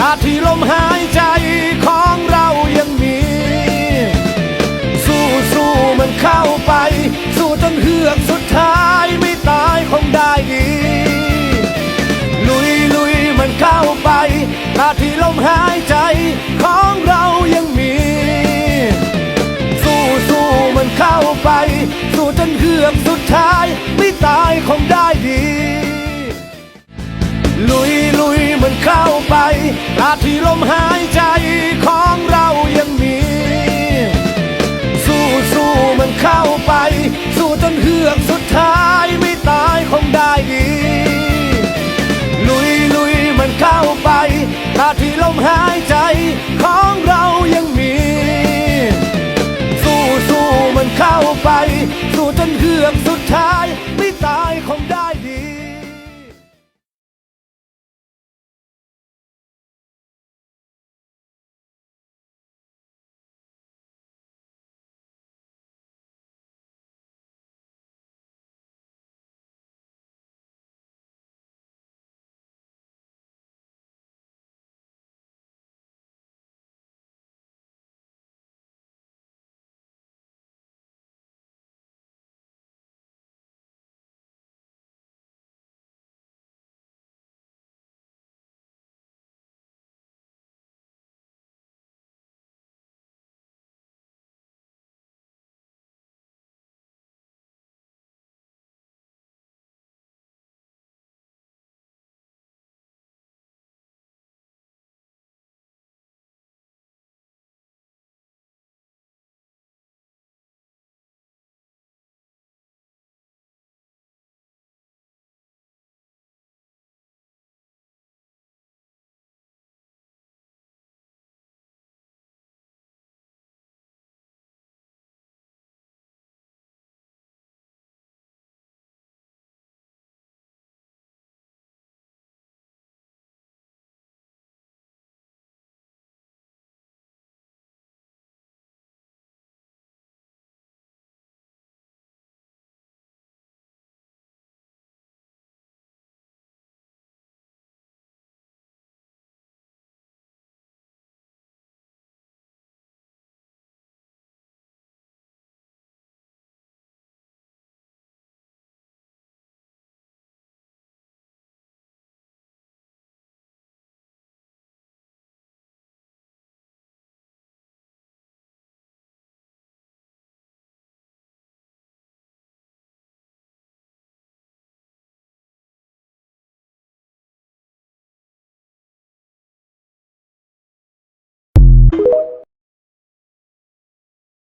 ราที่ลมหายใจของเรายังมี สู้สู้มันเข้าไป สู้จนเฮือกสุดท้ายไม่ตายคงได้ดีลุยลุยมันเข้าไปราที่ลมหายใจของเรายังมี สู้สู้มันเข้าไป สู้จนเฮือกสุดท้ายไม่ตายคงได้ดีาดที่ลมหายใจของเรายังมี สู้สู้มันเข้าไป สู้จนเฮือกสุดท้ายไม่ตายคงได้ดี ลุยลุยมันเข้าไปตาดที่ลมหายใจของเรายังมี สู้สู้มันเข้าไป สู้จนเฮือกสุดท้าย